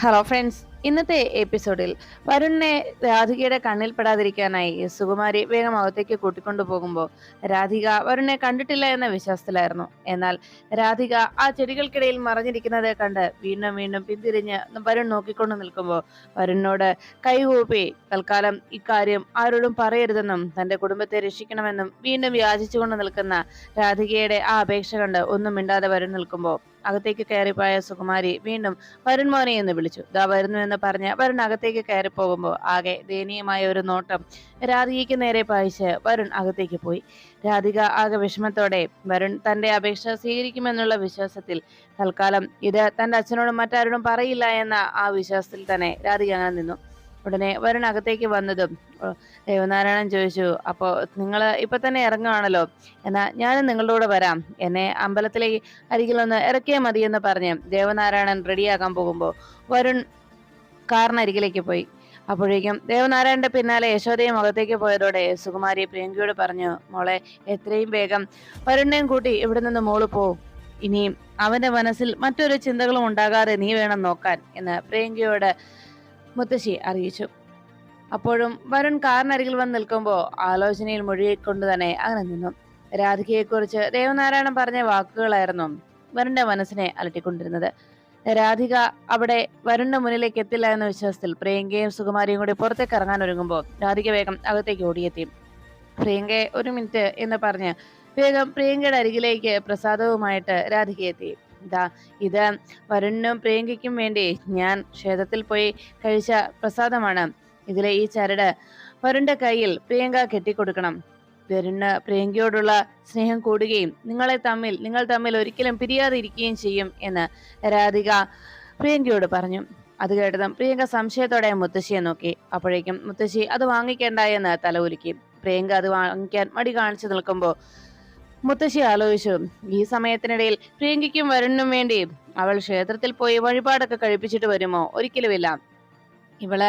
Hello friends ഇന്നത്തെ എപ്പിസോഡിൽ വരുണിനെ രാധികയുടെ കണ്ണിൽപ്പെടാതിരിക്കാനായി സുകുമാരി വേഗം അകത്തേക്ക് കൂട്ടിക്കൊണ്ടു പോകുമ്പോൾ രാധിക വരുണിനെ കണ്ടിട്ടില്ല എന്ന വിശ്വാസത്തിലായിരുന്നു. എന്നാൽ രാധിക ആ ചെടികൾക്കിടയിൽ മറഞ്ഞിരിക്കുന്നത് കണ്ട് വീണ്ടും വീണ്ടും പിന്തിരിഞ്ഞ് വരുൺ നോക്കിക്കൊണ്ട് നിൽക്കുമ്പോൾ വരുണിനോട് കൈകൂപ്പി തൽക്കാലം ഇക്കാര്യം ആരോടും പറയരുതെന്നും തന്റെ കുടുംബത്തെ രക്ഷിക്കണമെന്നും വീണ്ടും യാചിച്ചുകൊണ്ട് നിൽക്കുന്ന രാധികയുടെ ആ അപേക്ഷ കണ്ട് ഒന്നും മിണ്ടാതെ വരുൺ നിൽക്കുമ്പോൾ അകത്തേക്ക് കയറിപ്പോയ സുകുമാരി വീണ്ടും വരുൺ മോനെ എന്ന് വിളിച്ചു. ദാ വരുന്നു എന്ന് പറഞ്ഞ് വരുൺ അകത്തേക്ക് കയറി പോകുമ്പോൾ ആകെ ദയനീയമായ ഒരു നോട്ടം രാധികയ്ക്ക് നേരെ പായിച്ച് വരുൺ അകത്തേക്ക് പോയി. രാധിക ആകെ വിഷമത്തോടെ വരുൺ തന്റെ അപേക്ഷ സ്വീകരിക്കുമെന്നുള്ള വിശ്വാസത്തിൽ തൽക്കാലം ഇത് തന്റെ അച്ഛനോടും മറ്റാരോടും പറയില്ല എന്ന ആ വിശ്വാസത്തിൽ തന്നെ രാധിക അങ്ങനെ നിന്നു. ഉടനെ വരുൺ അകത്തേക്ക് വന്നതും ദേവനാരായണൻ ചോദിച്ചു അപ്പോ നിങ്ങൾ ഇപ്പൊ തന്നെ ഇറങ്ങുകയാണല്ലോ എന്നാ ഞാനും നിങ്ങളുടെ കൂടെ വരാം. എന്നെ അമ്പലത്തിലെ അരികിലൊന്ന് ഇറക്കിയാൽ മതി എന്ന് പറഞ്ഞ് ദേവനാരായണൻ റെഡിയാക്കാൻ പോകുമ്പോൾ വരുൺ കാറിനരികിലേക്ക് പോയി. അപ്പോഴേക്കും ദേവനാരായണന്റെ പിന്നാലെ യശോദയും അകത്തേക്ക് പോയതോടെ സുകുമാരി പ്രിയങ്കയോട് പറഞ്ഞു മോളെ എത്രയും വേഗം വരുണ്ണയും കൂട്ടി ഇവിടെ നിന്ന് മോൾ പോ. ഇനിയും അവന്റെ മനസ്സിൽ മറ്റൊരു ചിന്തകളും ഉണ്ടാകാതെ നീ വേണം നോക്കാൻ എന്ന് പ്രിയങ്കയോട് മുത്തശ്ശി അറിയിച്ചു. അപ്പോഴും വരുൺ കാറിനരികിൽ വന്ന് നിൽക്കുമ്പോൾ ആലോചനയിൽ മുഴുകിക്കൊണ്ട് തന്നെ അങ്ങനെ നിന്നു. രാധികയെക്കുറിച്ച് ദേവനാരായണൻ പറഞ്ഞ വാക്കുകളായിരുന്നു വരുണിന്റെ മനസ്സിനെ അലട്ടിക്കൊണ്ടിരുന്നത്. രാധിക അവിടെ വരുണിന്റെ മുന്നിലേക്ക് എത്തില്ല എന്ന വിശ്വാസത്തിൽ പ്രിയങ്കയും സുകുമാരിയും കൂടി പുറത്തേക്ക് ഇറങ്ങാൻ ഒരുങ്ങുമ്പോൾ രാധിക വേഗം അകത്തേക്ക് ഓടിയെത്തി. പ്രിയങ്കയെ ഒരു മിനിറ്റ് എന്ന് പറഞ്ഞ് വേഗം പ്രിയങ്കയുടെ അരികിലേക്ക് പ്രസാദവുമായിട്ട് രാധിക എത്തി ഇതാ ഇത് വരുണിനും പ്രിയങ്കയ്ക്കും വേണ്ടി ഞാൻ ക്ഷേത്രത്തിൽ പോയി കഴിച്ച പ്രസാദമാണ്. ഇതിലെ ഈ ചരട് വരുണിന്റെ കയ്യിൽ പ്രിയങ്ക കെട്ടിക്കൊടുക്കണം. വരുണ് പ്രിയങ്കയോടുള്ള സ്നേഹം കൂടുകയും നിങ്ങളെ തമ്മിൽ നിങ്ങൾ തമ്മിൽ ഒരിക്കലും പിരിയാതെ ഇരിക്കുകയും ചെയ്യും എന്ന് രാധിക പ്രിയങ്കയോട് പറഞ്ഞു. അത് കേട്ടതും പ്രിയങ്ക സംശയത്തോടെ മുത്തശ്ശിയെ നോക്കി. അപ്പോഴേക്കും മുത്തശ്ശി അത് വാങ്ങിക്കേണ്ട എന്ന് തല ഉലുക്കി. പ്രിയങ്ക അത് വാങ്ങിക്കാൻ മടി കാണിച്ചു നിൽക്കുമ്പോൾ മുത്തശ്ശി ആലോചിച്ചു. ഈ സമയത്തിനിടയിൽ പ്രിയങ്കയ്ക്കും വരുണിനും വേണ്ടി അവൾ ക്ഷേത്രത്തിൽ പോയി വഴിപാടൊക്കെ കഴിപ്പിച്ചിട്ട് വരുമോ? ഒരിക്കലുമില്ല. ഇവൾ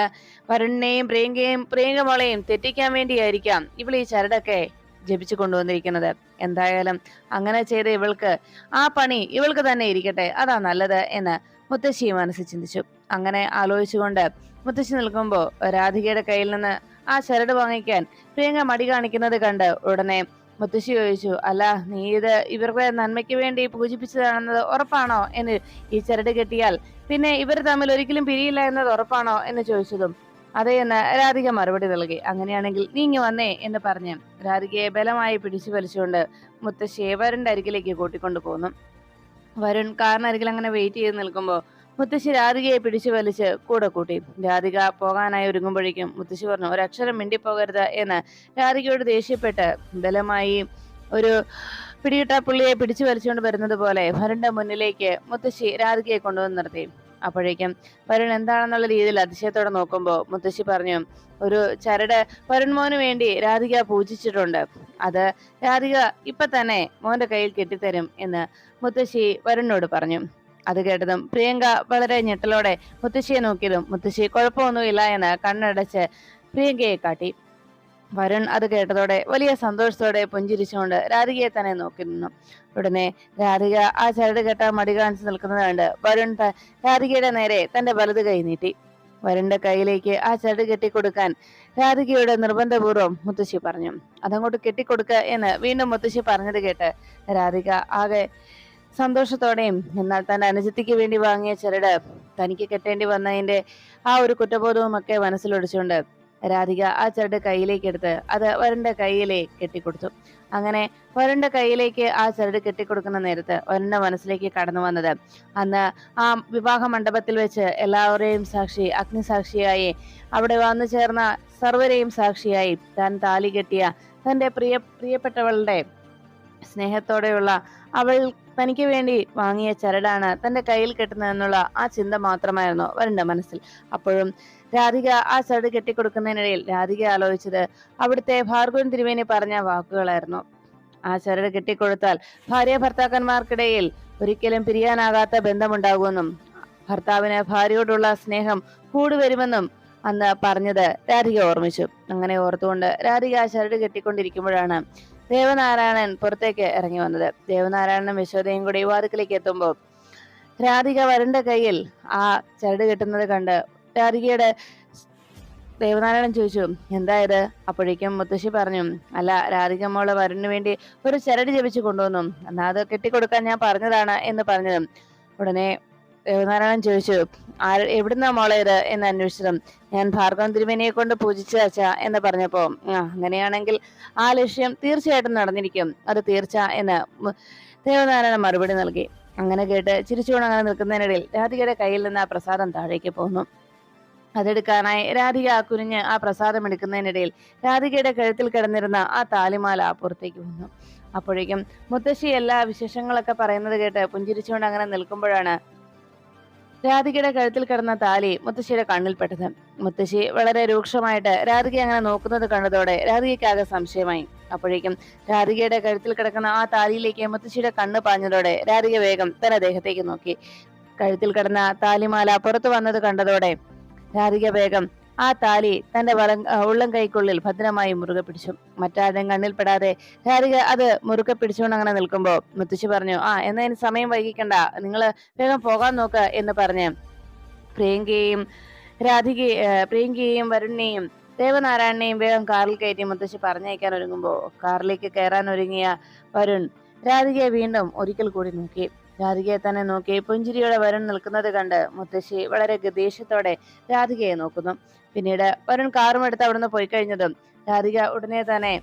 വരുണിനെയും പ്രിയങ്കയും പ്രിയങ്കമോളെയും തെറ്റിക്കാൻ വേണ്ടിയായിരിക്കാം ഇവൾ ഈ ചരടൊക്കെ ജപിച്ചു കൊണ്ടുവന്നിരിക്കുന്നത്. എന്തായാലും അങ്ങനെ ചെയ്ത ഇവൾക്ക് ആ പണി ഇവൾക്ക് തന്നെ ഇരിക്കട്ടെ അതാ നല്ലത് എന്ന് മുത്തശ്ശി മനസ്സിൽ ചിന്തിച്ചു. അങ്ങനെ ആലോചിച്ചുകൊണ്ട് മുത്തശ്ശി നിൽക്കുമ്പോൾ രാധികയുടെ കയ്യിൽ നിന്ന് ആ ചരട് വാങ്ങിക്കാൻ പ്രിയങ്ക മടി കാണിക്കുന്നത് കണ്ട് ഉടനെ മുത്തശ്ശി ചോദിച്ചു അല്ല നീ ഇത് ഇവരുടെ നന്മയ്ക്ക് വേണ്ടി പൂജിപ്പിച്ചതാണെന്നത് ഉറപ്പാണോ? എന്ന് ഈ ചരട് കെട്ടിയാൽ പിന്നെ ഇവർ തമ്മിൽ ഒരിക്കലും പിരിയില്ല എന്നത് ഉറപ്പാണോ? എന്ന് ചോദിച്ചതും അതെ എന്ന് രാധിക മറുപടി നൽകി അങ്ങനെയാണെങ്കിൽ നീ ഇങ്ങ് വന്നേ എന്ന് പറഞ്ഞ് രാധികയെ ബലമായി പിടിച്ചു വലിച്ചുകൊണ്ട് മുത്തശ്ശിയെ വരുണിന്റെ അരികിലേക്ക് കൂട്ടിക്കൊണ്ടു പോന്നു. വരുൺ കാറിനരികിൽ അങ്ങനെ വെയിറ്റ് ചെയ്ത് നിൽക്കുമ്പോൾ മുത്തശ്ശി രാധികയെ പിടിച്ചു വലിച്ച് കൂടെ കൂട്ടി. രാധിക പോകാനായി ഒരുങ്ങുമ്പോഴേക്കും മുത്തശ്ശി പറഞ്ഞു ഒരക്ഷരം മിണ്ടിപ്പോകരുത് എന്ന് രാധികയോട് ദേഷ്യപ്പെട്ട് ബലമായി ഒരു പിടികിട്ട പുള്ളിയെ പിടിച്ചു വലിച്ചുകൊണ്ട് വരുന്നത് പോലെ വരുണിന്റെ മുന്നിലേക്ക് മുത്തശ്ശി രാധികയെ കൊണ്ടുവന്ന് നിർത്തി. അപ്പോഴേക്കും വരുൺ എന്താണെന്നുള്ള രീതിയിൽ അതിശയത്തോടെ നോക്കുമ്പോൾ മുത്തശ്ശി പറഞ്ഞു ഒരു ചരട് വരുൺ മോന് വേണ്ടി രാധിക പൂജിച്ചിട്ടുണ്ട്. അത് രാധിക ഇപ്പൊ തന്നെ മോന്റെ കയ്യിൽ കെട്ടിത്തരും എന്ന് മുത്തശ്ശി വരുണിനോട് പറഞ്ഞു. അത് കേട്ടതും പ്രിയങ്ക വളരെ ഞെട്ടലോടെ മുത്തശ്ശിയെ നോക്കിയതും മുത്തശ്ശി കുഴപ്പമൊന്നുമില്ല എന്ന് കണ്ണടച്ച് പ്രിയങ്കയെ കാട്ടി. വരുൺ അത് കേട്ടതോടെ വലിയ സന്തോഷത്തോടെ പുഞ്ചിരിച്ചുകൊണ്ട് രാധികയെ തന്നെ നോക്കി നിന്നു. ഉടനെ രാധിക ആ ചരട് കെട്ട മടി കാണിച്ചു നിൽക്കുന്നത് കണ്ട് വരുൺ രാധികയുടെ നേരെ തന്റെ വലത് കൈ നീട്ടി. വരുണിന്റെ കയ്യിലേക്ക് ആ ചരട് കെട്ടിക്കൊടുക്കാൻ രാധികയുടെ നിർബന്ധപൂർവം മുത്തശ്ശി പറഞ്ഞു. അതങ്ങോട്ട് കെട്ടിക്കൊടുക്ക എന്ന് വീണ്ടും മുത്തശ്ശി പറഞ്ഞത് കേട്ട് രാധിക ആകെ സന്തോഷത്തോടെയും എന്നാൽ തന്റെ അനുജത്തിക്ക് വേണ്ടി വാങ്ങിയ ചരട് തനിക്ക് കെട്ടേണ്ടി വന്നതിന്റെ ആ ഒരു കുറ്റബോധവും ഒക്കെ മനസ്സിലൊടിച്ചുകൊണ്ട് രാധിക ആ ചരട് കയ്യിലേക്ക് എടുത്ത് അത് വരന്റെ കയ്യിലെ കെട്ടിക്കൊടുത്തു. അങ്ങനെ വരന്റെ കയ്യിലേക്ക് ആ ചരട് കെട്ടിക്കൊടുക്കുന്ന നേരത്ത് വരന്റെ മനസ്സിലേക്ക് കടന്നു വന്നത്. അന്ന് ആ വിവാഹ മണ്ഡപത്തിൽ വെച്ച് എല്ലാവരെയും സാക്ഷി അഗ്നിസാക്ഷിയായി അവിടെ വന്നു ചേർന്ന സർവരെയും സാക്ഷിയായി താൻ താലി കെട്ടിയ തന്റെ പ്രിയ പ്രിയപ്പെട്ടവളുടെ സ്നേഹത്തോടെയുള്ള അവൾ തനിക്ക് വേണ്ടി വാങ്ങിയ ചരടാണ് തന്റെ കയ്യിൽ കെട്ടുന്നതെന്നുള്ള ആ ചിന്ത മാത്രമായിരുന്നു വരുണിന്റെ മനസ്സിൽ. അപ്പോഴും രാധിക ആ ചരട് കെട്ടിക്കൊടുക്കുന്നതിനിടയിൽ രാധിക ആലോചിച്ചത് അവിടുത്തെ ഭാർഗവൻ തിരുവേനി പറഞ്ഞ വാക്കുകളായിരുന്നു. ആ ചരട് കെട്ടിക്കൊടുത്താൽ ഭാര്യ ഭർത്താക്കന്മാർക്കിടയിൽ ഒരിക്കലും പിരിയാനാകാത്ത ബന്ധമുണ്ടാകുമെന്നും ഭർത്താവിന് ഭാര്യയോടുള്ള സ്നേഹം കൂടുവരുമെന്നും അന്ന് പറഞ്ഞത് രാധിക ഓർമ്മിച്ചു. അങ്ങനെ ഓർത്തുകൊണ്ട് രാധിക ആ ചരട് കെട്ടിക്കൊണ്ടിരിക്കുമ്പോഴാണ് ദേവനാരായണൻ പുറത്തേക്ക് ഇറങ്ങി വന്നത്. ദേവനാരായണനും യശോദയും കൂടി വാതിക്കലേക്ക് എത്തുമ്പോൾ രാധിക വരന്റെ കയ്യിൽ ആ ചരട് കെട്ടുന്നത് കണ്ട് രാധികയുടെ ദേവനാരായണൻ ചോദിച്ചു എന്തായത് അപ്പോഴേക്കും മുത്തശ്ശി പറഞ്ഞു അല്ല രാധിക മോളെ വരനു വേണ്ടി ഒരു ചരട് ജപിച്ചു കൊണ്ടുവന്നു. എന്നാ അത് കെട്ടിക്കൊടുക്കാൻ ഞാൻ പറഞ്ഞതാണ് എന്ന് പറഞ്ഞത് ഉടനെ ദേവനാരായണൻ ചോദിച്ചു ആര് എവിടുന്നാ മോളെ ഇത് എന്ന് അന്വേഷിച്ചതും? ഞാൻ ഭാർഗവൻ തിരുമേനിയെ കൊണ്ട് പൂജിച്ചു അച്ഛ എന്ന് പറഞ്ഞപ്പോ അങ്ങനെയാണെങ്കിൽ ആ ലക്ഷ്യം തീർച്ചയായിട്ടും നടന്നിരിക്കും. അത് തീർച്ച എന്ന് ദേവനാരായണ മറുപടി നൽകി. അങ്ങനെ കേട്ട് ചിരിച്ചുകൊണ്ട് അങ്ങനെ നിൽക്കുന്നതിനിടയിൽ രാധികയുടെ കയ്യിൽ നിന്ന് ആ പ്രസാദം താഴേക്ക് പോന്നു. അതെടുക്കാനായി രാധിക ആ കുനിഞ്ഞ് ആ പ്രസാദം എടുക്കുന്നതിനിടയിൽ രാധികയുടെ കഴുത്തിൽ കിടന്നിരുന്ന ആ താലിമാല പുറത്തേക്ക് വന്നു. അപ്പോഴേക്കും മുത്തശ്ശി എല്ലാ വിശേഷങ്ങളൊക്കെ പറയുന്നത് കേട്ട് പുഞ്ചിരിച്ചുകൊണ്ട് അങ്ങനെ നിൽക്കുമ്പോഴാണ് രാധികയുടെ കഴുത്തിൽ കിടന്ന താലി മുത്തശ്ശിയുടെ കണ്ണിൽ പെട്ടത്. മുത്തശ്ശി വളരെ രൂക്ഷമായിട്ട് രാധിക അങ്ങനെ നോക്കുന്നത് കണ്ടതോടെ രാധികയ്ക്കാകെ സംശയമായി. അപ്പോഴേക്കും രാധികയുടെ കഴുത്തിൽ കിടക്കുന്ന ആ താലിയിലേക്ക് മുത്തശ്ശിയുടെ കണ്ണ് പാഞ്ഞതോടെ രാധിക വേഗം തന്റെ ദേഹത്തേക്ക് നോക്കി. കഴുത്തിൽ കിടന്ന താലിമാല പുറത്തു വന്നത് കണ്ടതോടെ രാധിക വേഗം ആ താലി തന്റെ വള ഉള്ളം കൈക്കുള്ളിൽ ഭദ്രമായി മുറുകെ പിടിച്ചു. മറ്റാരും കണ്ണിൽപ്പെടാതെ പെടാതെ രാധിക അത് മുറുകെ പിടിച്ചുകൊണ്ട് അങ്ങനെ നിൽക്കുമ്പോ മുത്തശ്ശി പറഞ്ഞു ആ എന്നാ ഇനി സമയം വൈകിക്കണ്ട. നിങ്ങൾ വേഗം പോകാൻ നോക്ക് എന്ന് പറഞ്ഞ് പ്രിയങ്കയും രാധിക പ്രിയങ്കയും വരുണിനെയും ദേവനാരായണനെയും വേഗം കാറിൽ കയറ്റി മുത്തശ്ശി പറഞ്ഞയക്കാൻ ഒരുങ്ങുമ്പോ കാറിലേക്ക് കയറാൻ ഒരുങ്ങിയ വരുൺ രാധികയെ വീണ്ടും ഒരിക്കൽ കൂടി നോക്കി. രാധികയെ തന്നെ നോക്കി പുഞ്ചിരിയോടെ വരുൺ നിൽക്കുന്നത് കണ്ട് മുത്തശ്ശി വളരെ ദേഷ്യത്തോടെ രാധികയെ നോക്കുന്നു. പിന്നീട് വരുൺ കാറുമെടുത്ത് അവിടുന്ന് പോയി കഴിഞ്ഞതും രാധിക ഉടനെ തന്നെ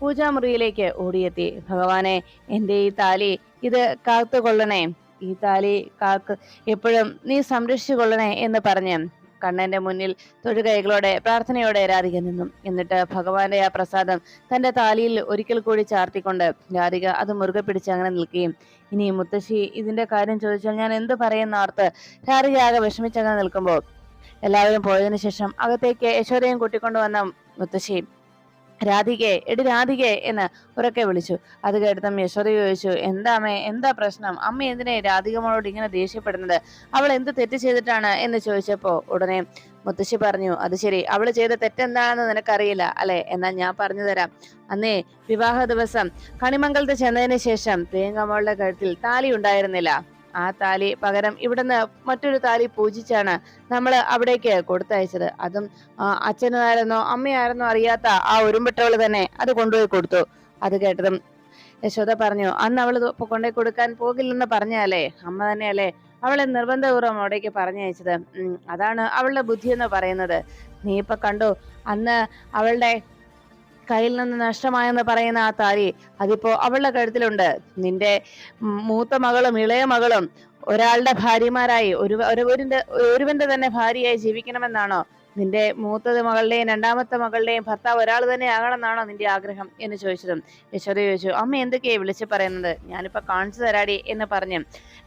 പൂജാമുറിയിലേക്ക് ഓടിയെത്തി. ഭഗവാനെ എന്റെ ഈ താലി ഇത് കാത്തുകൊള്ളണേ. ഈ താലി കാക്ക് എപ്പോഴും നീ സംരക്ഷിച്ചു കൊള്ളണേ എന്ന് പറഞ്ഞ് കണ്ണന്റെ മുന്നിൽ തൊഴുകൈകളോടെ പ്രാർത്ഥനയോടെ രാധിക നിന്നു. എന്നിട്ട് ഭഗവാന്റെ ആ പ്രസാദം തന്റെ താലിയിൽ ഒരിക്കൽ കൂടി ചാർത്തിക്കൊണ്ട് രാധിക അത് മുറുകെ പിടിച്ച് അങ്ങനെ നിൽക്കുകയും ഇനി മുത്തശ്ശി ഇതിന്റെ കാര്യം ചോദിച്ചാൽ ഞാൻ എന്ത് പറയുന്നാർത്ത് രാധിക ആകെ വിഷമിച്ചങ്ങനെ നിൽക്കുമ്പോൾ എല്ലാവരും പോയതിനു ശേഷം അകത്തേക്ക് യശോദയും കൂട്ടിക്കൊണ്ടു വന്ന മുത്തശ്ശി രാധികെ എടി രാധികെ എന്ന് ഉറക്കെ വിളിച്ചു. അത് കേട്ടതും യശോദ ചോദിച്ചു എന്താ അമ്മേ എന്താ പ്രശ്നം? അമ്മ എന്തിനെ രാധികമ്മളോട് ഇങ്ങനെ ദേഷ്യപ്പെടുന്നത്? അവൾ എന്ത് തെറ്റ് ചെയ്തിട്ടാണ്? എന്ന് ചോദിച്ചപ്പോ ഉടനെ മുത്തശ്ശി പറഞ്ഞു അത് ശരി അവൾ ചെയ്ത തെറ്റെന്താണെന്ന് നിനക്കറിയില്ല അല്ലെ? എന്നാൽ ഞാൻ പറഞ്ഞു തരാം. അന്നേ വിവാഹ ദിവസം കണിമംഗലത്ത് ചെന്നതിന് ശേഷം പ്രിയങ്കമ്മളുടെ കഴുത്തിൽ താലി ഉണ്ടായിരുന്നില്ല. ആ താലി പകരം ഇവിടുന്ന് മറ്റൊരു താലി പൂജിച്ചാണ് നമ്മൾ അവിടേക്ക് കൊടുത്തയച്ചത്. അതും അച്ഛനായിരുന്നോ അമ്മയായിരുന്നോ അറിയാത്ത ആ ഉരുമ്പിട്ടവൾ തന്നെ അത് കൊണ്ടുപോയി കൊടുത്തു. അത് കേട്ടതും യശോദ പറഞ്ഞു അന്ന് അവൾ കൊണ്ടുപോയി കൊടുക്കാൻ പോകില്ലെന്ന് പറഞ്ഞാലേ അമ്മ തന്നെയല്ലേ അവളെ നിർബന്ധപൂർവം അവിടേക്ക് പറഞ്ഞയച്ചത്. അതാണ് അവളുടെ ബുദ്ധി എന്ന് പറയുന്നത്. നീ ഇപ്പൊ കണ്ടു അന്ന് അവളുടെ കയ്യിൽ നിന്ന് നഷ്ടമായെന്ന് പറയുന്ന ആ താരി അതിപ്പോ അവളുടെ കഴുത്തിലുണ്ട്. നിന്റെ മൂത്ത മകളും ഇളയ മകളും ഒരാളുടെ ഭാര്യമാരായി. ഒരു ഒരുവന്റെ ഒരുവന്റെ തന്നെ ഭാര്യയായി ജീവിക്കണമെന്നാണോ നിന്റെ മൂത്തത് മകളുടെയും രണ്ടാമത്തെ മകളുടെയും ഭർത്താവ് ഒരാൾ തന്നെ ആകണമെന്നാണോ നിന്റെ ആഗ്രഹം എന്ന് ചോദിച്ചതും യശോദ ചോദിച്ചു അമ്മ എന്തൊക്കെയാ വിളിച്ചു പറയുന്നത്? ഞാനിപ്പോ കാണിച്ചു തരാടി എന്ന് പറഞ്ഞു.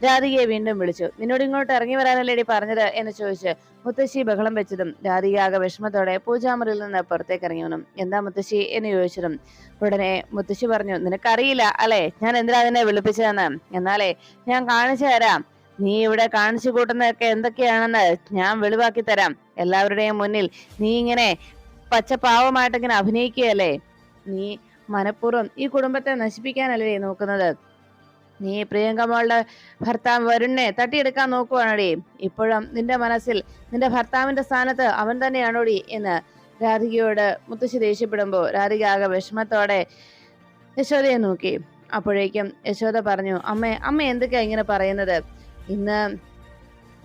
രാധികയെ വീണ്ടും വിളിച്ചു നിന്നോട് ഇങ്ങോട്ട് ഇറങ്ങി വരാനല്ലേടി പറഞ്ഞത്? എന്ന് ചോദിച്ച് മുത്തശ്ശി ബഹളം വെച്ചതും രാധിക ആകെ വിഷമത്തോടെ പൂജാമുറിയിൽ നിന്ന് പുറത്തേക്ക് ഇറങ്ങി വന്നു. എന്താ മുത്തശ്ശി? എന്ന് ചോദിച്ചതും ഉടനെ മുത്തശ്ശി പറഞ്ഞു നിനക്കറിയില്ല അല്ലേ? ഞാൻ എന്തിനാ അതിനെ വിളിപ്പിച്ചതെന്ന്? എന്നാലേ ഞാൻ കാണിച്ചു തരാം. നീ ഇവിടെ കാണിച്ചു കൂട്ടുന്നതൊക്കെ എന്തൊക്കെയാണെന്ന് ഞാൻ വെളിവാക്കി തരാം. എല്ലാവരുടെയും മുന്നിൽ നീ ഇങ്ങനെ പച്ചപ്പാവമായിട്ട് ഇങ്ങനെ അഭിനയിക്കുകയല്ലേ? നീ മനഃപൂർവം ഈ കുടുംബത്തെ നശിപ്പിക്കാനല്ലേ നോക്കുന്നത്? നീ പ്രിയങ്കമ്മളുടെ ഭർത്താവ് വരുണിനെ തട്ടിയെടുക്കാൻ നോക്കുവാണോടി. ഇപ്പോഴും നിന്റെ മനസ്സിൽ നിന്റെ ഭർത്താവിന്റെ സ്ഥാനത്ത് അവൻ തന്നെയാണോടി എന്ന് രാധികയോട് മുത്തശ്ശി ദേഷ്യപ്പെടുമ്പോ രാധിക ആകെ വിഷമത്തോടെ യശോദയെ നോക്കി. അപ്പോഴേക്കും യശോദ പറഞ്ഞു അമ്മേ അമ്മ എന്തൊക്കെയാ ഇങ്ങനെ പറയുന്നത്? ഇന്ന്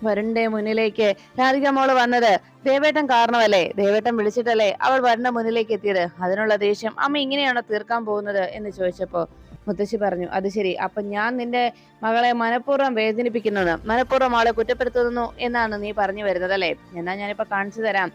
വരുണിന്റെ മുന്നിലേക്ക് രാധിക മോൾ വന്നത് ദേവേട്ടൻ കാരണമല്ലേ? ദേവേട്ടൻ വിളിച്ചിട്ടല്ലേ അവൾ വരുണിന്റെ മുന്നിലേക്ക് എത്തിയത്? അതിനുള്ള ദേഷ്യം അമ്മ ഇങ്ങനെയാണോ തീർക്കാൻ പോകുന്നത് എന്ന് ചോദിച്ചപ്പോ മുത്തശ്ശി പറഞ്ഞു അത് ശരി. അപ്പൊ ഞാൻ നിന്റെ മകളെ മനഃപൂർവം വേദനിപ്പിക്കുന്നു മനഃപൂർവം ആളെ കുറ്റപ്പെടുത്തുന്നു എന്നാണ് നീ പറഞ്ഞു വരുന്നത് അല്ലേ? എന്നാ ഞാനിപ്പോ കാണിച്ചു തരാം.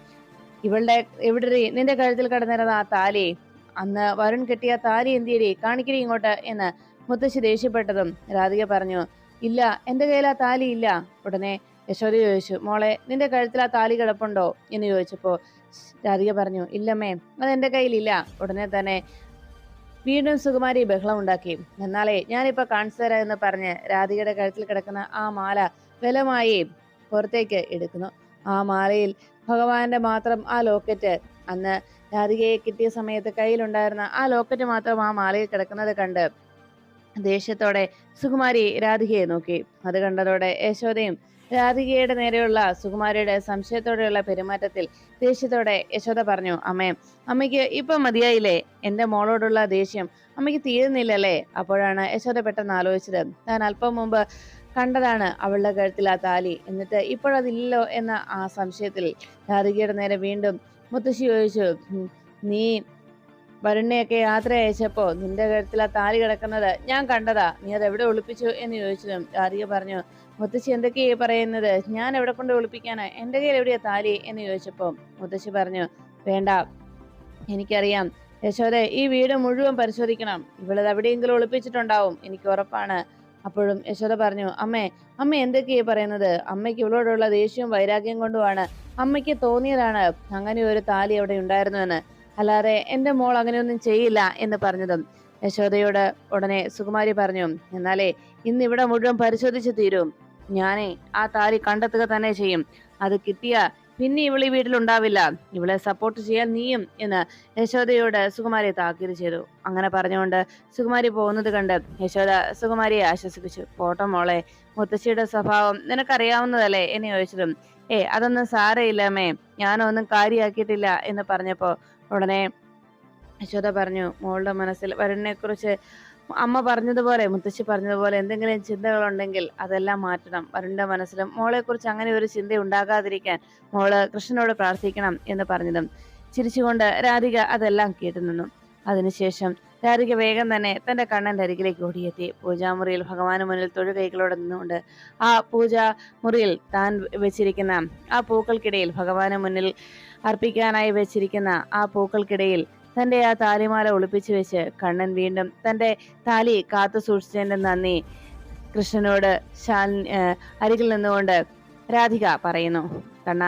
ഇവളുടെ എവിടെ നിന്റെ കഴുത്തിൽ കിടന്നിരുന്ന ആ താലി. അന്ന് വരുൺ കെട്ടിയ താലി എന്തിയടി? കാണിക്കടി ഇങ്ങോട്ട് എന്ന് മുത്തശ്ശി ദേഷ്യപ്പെട്ടതും രാധിക പറഞ്ഞു ഇല്ല എന്റെ കയ്യിൽ ആ താലി ഇല്ല. ഉടനെ യശോദ ചോദിച്ചു മോളെ നിന്റെ കഴുത്തിൽ ആ താലി കിടപ്പുണ്ടോ? എന്ന് ചോദിച്ചപ്പോൾ രാധിക പറഞ്ഞു ഇല്ലമ്മേ അത് എന്റെ കയ്യിലില്ല ഉടനെ തന്നെ വീണ്ടും സുകുമാരി ബഹളം ഉണ്ടാക്കി. എന്നാലേ ഞാനിപ്പോൾ കാണിച്ചു തരാം എന്ന് പറഞ്ഞ് രാധികയുടെ കഴുത്തിൽ കിടക്കുന്ന ആ മാല ബലമായി പുറത്തേക്ക് എടുക്കുന്നു. ആ മാലയിൽ ഭഗവാന്റെ മാത്രം ആ ലോക്കറ്റ്. അന്ന് രാധികയെ കിട്ടിയ സമയത്ത് കയ്യിലുണ്ടായിരുന്ന ആ ലോക്കറ്റ് മാത്രം ആ മാലയിൽ കിടക്കുന്നത് കണ്ട് ദേഷ്യത്തോടെ സുകുമാരി രാധികയെ നോക്കി. അത് കണ്ടതോടെ യശോദയും രാധികയുടെ നേരെയുള്ള സുകുമാരിയുടെ സംശയത്തോടെയുള്ള പെരുമാറ്റത്തിൽ ദേഷ്യത്തോടെ യശോദ പറഞ്ഞു അമ്മേ അമ്മയ്ക്ക് ഇപ്പൊ മതിയായില്ലേ? എന്റെ മോളോടുള്ള ദേഷ്യം അമ്മയ്ക്ക് തീരുന്നില്ലല്ലേ? അപ്പോഴാണ് യശോദ പെട്ടെന്ന് ആലോചിച്ചത്. താൻ അല്പം മുമ്പ് കണ്ടതാണ് അവളുടെ കഴുത്തിൽ ആ താലി. എന്നിട്ട് ഇപ്പോഴതില്ലല്ലോ? എന്ന ആ സംശയത്തിൽ രാധികയുടെ നേരെ വീണ്ടും മുത്തശ്ശി ചോദിച്ചു നീ വരുണിനെയൊക്കെ യാത്ര അയച്ചപ്പോ നിന്റെ കഴുത്തിൽ ആ താലി കിടക്കുന്നത് ഞാൻ കണ്ടതാ. നീ അത് എവിടെ ഒളിപ്പിച്ചു എന്ന് ചോദിച്ചതും രാധിക പറഞ്ഞു മുത്തശ്ശി എന്തൊക്കെയാ പറയുന്നത്? ഞാൻ എവിടെ കൊണ്ട് ഒളിപ്പിക്കാനാ? എന്റെ കയ്യിൽ എവിടെയാ താലി? എന്ന് ചോദിച്ചപ്പോ മുത്തശ്ശി പറഞ്ഞു വേണ്ട എനിക്കറിയാം. യശോദ ഈ വീട് മുഴുവൻ പരിശോധിക്കണം. ഇവളത് എവിടെയെങ്കിലും ഒളിപ്പിച്ചിട്ടുണ്ടാവും എനിക്ക് ഉറപ്പാണ്. അപ്പോഴും യശോദ പറഞ്ഞു അമ്മേ അമ്മ എന്തൊക്കെയാ പറയുന്നത്? അമ്മയ്ക്ക് ഇവളോടുള്ള ദേഷ്യവും വൈരാഗ്യം കൊണ്ടുമാണ്. അമ്മയ്ക്ക് തോന്നിയതാണ് അങ്ങനെ ഒരു താലി അവിടെ ഉണ്ടായിരുന്നു എന്ന് അല്ലാതെ എന്റെ മോൾ അങ്ങനെയൊന്നും ചെയ്യില്ല എന്ന് പറഞ്ഞതും യശോദയോട് ഉടനെ സുകുമാരി പറഞ്ഞു എന്നാലേ ഇന്ന് ഇവിടെ മുഴുവൻ പരിശോധിച്ചു തീരും. ഞാനേ ആ താലി കണ്ടെത്തുക തന്നെ ചെയ്യും. അത് കിട്ടിയ പിന്നെ ഇവളീ വീട്ടിലുണ്ടാവില്ല. ഇവളെ സപ്പോർട്ട് ചെയ്യാൻ നീയും എന്ന് യശോദയോട് സുകുമാരി താക്കീത് ചെയ്തു. അങ്ങനെ പറഞ്ഞുകൊണ്ട് സുകുമാരി പോകുന്നത് കണ്ട് യശോദ സുകുമാരിയെ ആശ്വസിപ്പിച്ചു. പോട്ടെ മോളെ മുത്തശ്ശിയുടെ സ്വഭാവം നിനക്കറിയാവുന്നതല്ലേ? എന്നെ ചോദിച്ചതും ഏ അതൊന്നും സാരയില്ലമ്മേ ഞാനൊന്നും കാര്യമാക്കിയിട്ടില്ല എന്ന് പറഞ്ഞപ്പോ ഉടനെ യശോദ പറഞ്ഞു മോളുടെ മനസ്സിൽ വരുണിനെ കുറിച്ച് അമ്മ പറഞ്ഞതുപോലെ മുത്തശ്ശി പറഞ്ഞതുപോലെ എന്തെങ്കിലും ചിന്തകളുണ്ടെങ്കിൽ അതെല്ലാം മാറ്റണം. വരുണിന്റെ മനസ്സിലും മോളെ കുറിച്ച് അങ്ങനെ ഒരു ചിന്ത ഉണ്ടാകാതിരിക്കാൻ മോൾ കൃഷ്ണനോട് പ്രാർത്ഥിക്കണം എന്ന് പറഞ്ഞതും ചിരിച്ചുകൊണ്ട് രാധിക അതെല്ലാം കേട്ടു നിന്നു അതിനുശേഷം രാധിക വേഗം തന്നെ തന്റെ കണ്ണന്റെ അരികിലേക്ക് ഓടിയെത്തി. പൂജാമുറിയിൽ ഭഗവാന് മുന്നിൽ തൊഴുകൈകളോടെ നിന്നുകൊണ്ട് ആ പൂജാ മുറിയിൽ താൻ വെച്ചിരിക്കുന്ന ആ പൂക്കൾക്കിടയിൽ ഭഗവാന് മുന്നിൽ അർപ്പിക്കാനായി വെച്ചിരിക്കുന്ന ആ പൂക്കൾക്കിടയിൽ തന്റെ ആ താലിമാല ഒളിപ്പിച്ചു വെച്ച് കണ്ണൻ വീണ്ടും തന്റെ താലി കാത്തു സൂക്ഷിച്ചതിന്റെ നന്ദി കൃഷ്ണനോട് ശാൽ അരികിൽ നിന്നുകൊണ്ട് രാധിക പറയുന്നു കണ്ണ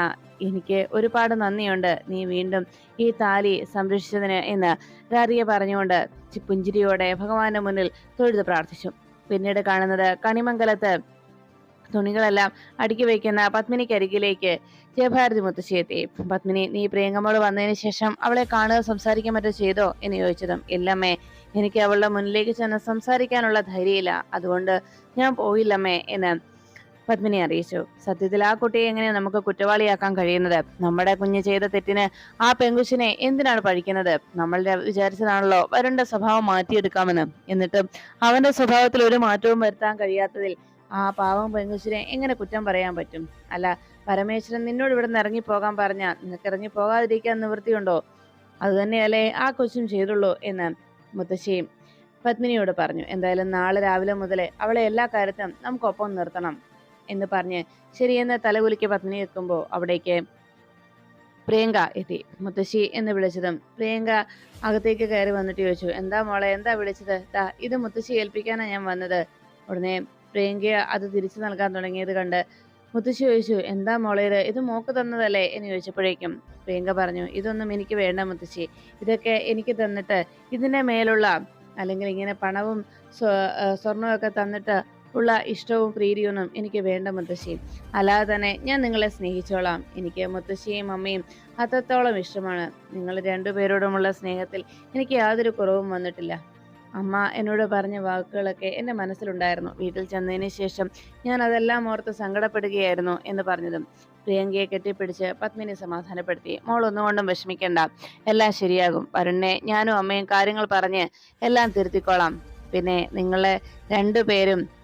എനിക്ക് ഒരുപാട് നന്ദിയുണ്ട്. നീ വീണ്ടും ഈ താലി സംരക്ഷിച്ചതിന് എന്ന് രാധിക പറഞ്ഞുകൊണ്ട് ചി- പുഞ്ചിരിയോടെ ഭഗവാന്റെ മുന്നിൽ തൊഴുത് പ്രാർത്ഥിച്ചു. പിന്നീട് കാണുന്നത് കണിമംഗലത്ത് തുണികളെല്ലാം അടുക്കി വയ്ക്കുന്ന പത്മിനിക്കരികിലേക്ക് ജയഭാരതി മുത്തശ്ശിയെത്തി പത്മിനി നീ പ്രിയങ്കമ്മോട് വന്നതിന് ശേഷം അവളെ കാണുക സംസാരിക്കാൻ മറ്റോ ചെയ്തോ? എന്ന് ചോദിച്ചതും ഇല്ലമ്മേ എനിക്ക് അവളുടെ മുന്നിലേക്ക് ചെന്ന് സംസാരിക്കാനുള്ള ധൈര്യമില്ല. അതുകൊണ്ട് ഞാൻ പോയില്ലമ്മേ എന്ന് പത്മിനി അറിയിച്ചു. സത്യത്തിൽ ആ കുട്ടിയെ എങ്ങനെ നമുക്ക് കുറ്റവാളിയാക്കാൻ കഴിയുന്നത്? നമ്മുടെ കുഞ്ഞ് ചെയ്ത തെറ്റിന് ആ പെങ്കുശിനെ എന്തിനാണ് പഴിക്കുന്നത്? നമ്മൾ വിചാരിച്ചതാണല്ലോ വരുണ്ട സ്വഭാവം മാറ്റിയെടുക്കാമെന്ന്. എന്നിട്ടും അവന്റെ സ്വഭാവത്തിൽ ഒരു മാറ്റവും വരുത്താൻ കഴിയാത്തതിൽ ആ പാവം പെങ്കുശിനെ എങ്ങനെ കുറ്റം പറയാൻ പറ്റും? അല്ല പരമേശ്വരൻ നിന്നോട് ഇവിടെ നിന്ന് ഇറങ്ങിപ്പോകാൻ പറഞ്ഞ നിനക്ക് ഇറങ്ങി പോകാതിരിക്കാൻ നിവൃത്തിയുണ്ടോ? അത് തന്നെയല്ലേ ആ കൊച്ചും ചെയ്തുള്ളൂ എന്ന് മുത്തശ്ശി പത്മിനിയോട് പറഞ്ഞു. എന്തായാലും നാളെ രാവിലെ മുതലേ അവളെ എല്ലാ കാര്യത്തിനും നമുക്കൊപ്പം നിർത്തണം. എന്ന് പറഞ്ഞ് ശരിയെന്ന് തലകുലിക്ക് പത്നി എത്തുമ്പോൾ അവിടേക്ക് പ്രിയങ്ക എത്തി. മുത്തശ്ശി എന്ന് വിളിച്ചതും പ്രിയങ്ക അകത്തേക്ക് കയറി വന്നിട്ട് ചോദിച്ചു എന്താ മോളെ എന്താ വിളിച്ചത്? ദാ ഇത് മുത്തശ്ശി ഏൽപ്പിക്കാനാണ് ഞാൻ വന്നത്. ഉടനെ പ്രിയങ്ക അത് തിരിച്ചു നൽകാൻ തുടങ്ങിയത് കണ്ട് മുത്തശ്ശി ചോദിച്ചു എന്താ മോളെ ഇത്? മോക്ക് തന്നതല്ലേ? എന്ന് ചോദിച്ചപ്പോഴേക്കും പ്രിയങ്ക പറഞ്ഞു ഇതൊന്നും എനിക്ക് വേണ്ട മുത്തശ്ശി. ഇതൊക്കെ എനിക്ക് തന്നിട്ട് ഇതിന്റെ മേലുള്ള അല്ലെങ്കിൽ ഇങ്ങനെ പണവും സ്വ- സ്വർണവും ഒക്കെ തന്നിട്ട് ഉള്ള ഇഷ്ടവും പ്രീതിയൊന്നും എനിക്ക് വേണ്ട മുത്തശ്ശി. അല്ലാതെ തന്നെ ഞാൻ നിങ്ങളെ സ്നേഹിച്ചോളാം. എനിക്ക് മുത്തശ്ശിയും അമ്മയും അത്രത്തോളം ഇഷ്ടമാണ്. നിങ്ങൾ രണ്ടുപേരോടുമുള്ള സ്നേഹത്തിൽ എനിക്ക് യാതൊരു കുറവും വന്നിട്ടില്ല. അമ്മ എന്നോട് പറഞ്ഞ വാക്കുകളൊക്കെ എന്റെ മനസ്സിലുണ്ടായിരുന്നു. വീട്ടിൽ ചെന്നതിന് ശേഷം ഞാൻ അതെല്ലാം ഓർത്ത് സങ്കടപ്പെടുകയായിരുന്നു എന്ന് പറഞ്ഞതും. പ്രിയങ്കയെ കെട്ടിപ്പിടിച്ച് പത്മിനി സമാധാനപ്പെടുത്തി മോൾ ഒന്നുകൊണ്ടും വിഷമിക്കണ്ട. എല്ലാം ശരിയാകും. വരുണിനെ ഞാനും അമ്മയും കാര്യങ്ങൾ പറഞ്ഞ് എല്ലാം തിരുത്തിക്കോളാം. പിന്നെ നിങ്ങളെ രണ്ടുപേരും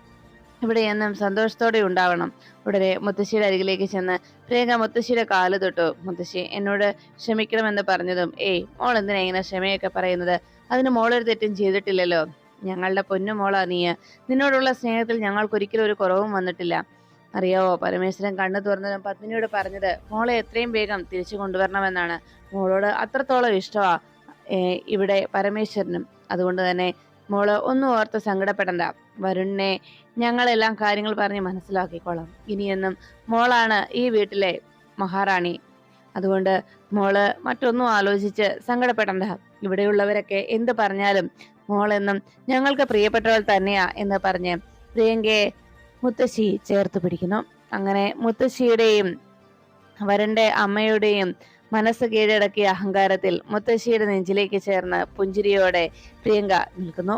ഇവിടെ എന്നും സന്തോഷത്തോടെ ഉണ്ടാവണം. ഉടനെ മുത്തശ്ശിയുടെ അരികിലേക്ക് ചെന്ന് പ്രിയങ്ക മുത്തശ്ശിയുടെ കാൽ തൊട്ടു. മുത്തശ്ശി എന്നോട് ക്ഷമിക്കണമെന്ന് പറഞ്ഞതും ഏയ് മോൾ എന്തിനാ ഇങ്ങനെ ക്ഷമയൊക്കെ പറയുന്നത്? അതിന് മോളൊരു തെറ്റും ചെയ്തിട്ടില്ലല്ലോ. ഞങ്ങളുടെ പൊന്നു മോളാ നീ നിന്നോടുള്ള സ്നേഹത്തിൽ ഞങ്ങൾക്കൊരിക്കലും ഒരു കുറവും വന്നിട്ടില്ല. അറിയാവോ പരമേശ്വരൻ കണ്ണു തുറന്നതും പത്നിയോട് പറഞ്ഞത് മോളെ എത്രയും വേഗം തിരിച്ചു കൊണ്ടുവരണമെന്നാണ്. മോളോട് അത്രത്തോളം ഇഷ്ടമാ ഏ, ഇവിടെ പരമേശ്വരനും. അതുകൊണ്ട് തന്നെ മോൾ ഒന്നും ഓർത്ത് സങ്കടപ്പെടണ്ട. വരുണിനെ ഞങ്ങളെല്ലാം കാര്യങ്ങൾ പറഞ്ഞ് മനസ്സിലാക്കിക്കോളാം. ഇനിയെന്നും മോളാണ് ഈ വീട്ടിലെ മഹാറാണി. അതുകൊണ്ട് മോൾ മറ്റൊന്നും ആലോചിച്ച് സങ്കടപ്പെടണ്ട. ഇവിടെയുള്ളവരൊക്കെ എന്ത് പറഞ്ഞാലും മോളെന്നും ഞങ്ങൾക്ക് പ്രിയപ്പെട്ടവൾ തന്നെയാ എന്ന് പറഞ്ഞ് പ്രിയങ്കയെ മുത്തശ്ശി ചേർത്ത് പിടിക്കുന്നു. അങ്ങനെ മുത്തശ്ശിയുടെയും വരന്റെ അമ്മയുടെയും മനസ്സ് കീഴടക്കിയ അഹങ്കാരത്തിൽ മുത്തശ്ശിയുടെ നെഞ്ചിലേക്ക് ചേർന്ന് പുഞ്ചിരിയോടെ പ്രിയങ്ക നിൽക്കുന്നു.